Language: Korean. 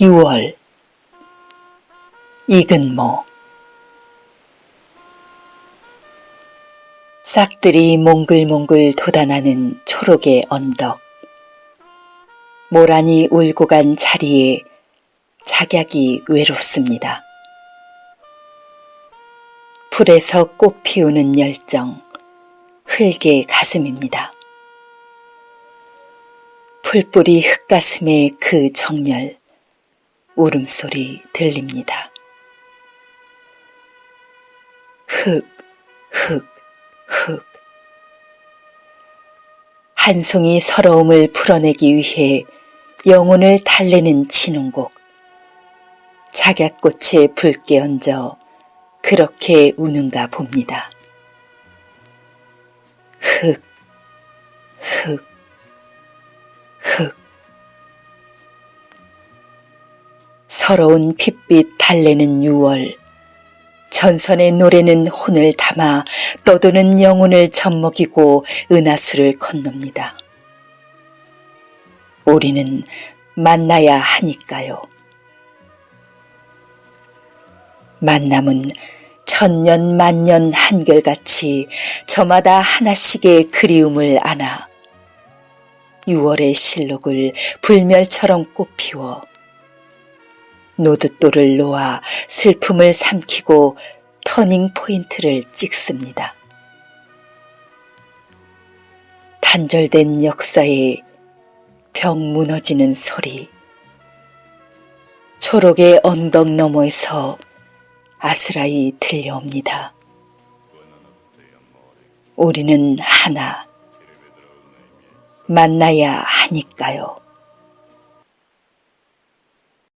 6월 이근모 싹들이 몽글몽글 돋아나는 초록의 언덕 모란이 울고 간 자리에 작약이 외롭습니다. 불에서 꽃 피우는 열정 흙의 가슴입니다. 풀뿌리 흙가슴의 그 정열 울음소리 들립니다. 흙, 흙, 흙. 한 송이 서러움을 풀어내기 위해 영혼을 달래는 진홍곡. 작약꽃에 붉게 얹어 그렇게 우는가 봅니다. 흙, 서러운 핏빛 달래는 6월. 전선의 노래는 혼을 담아 떠도는 영혼을 젖먹이고 은하수를 건넙니다. 우리는 만나야 하니까요. 만남은 천년 만년 한결같이 저마다 하나씩의 그리움을 안아 6월의 실록을 불멸처럼 꽃피워 노둣돌을 놓아 슬픔을 삼키고 터닝 포인트를 찍습니다. 단절된 역사에 벽 무너지는 소리. 초록의 언덕 너머에서 아스라이 들려옵니다. 우리는 하나. 만나야 하니까요.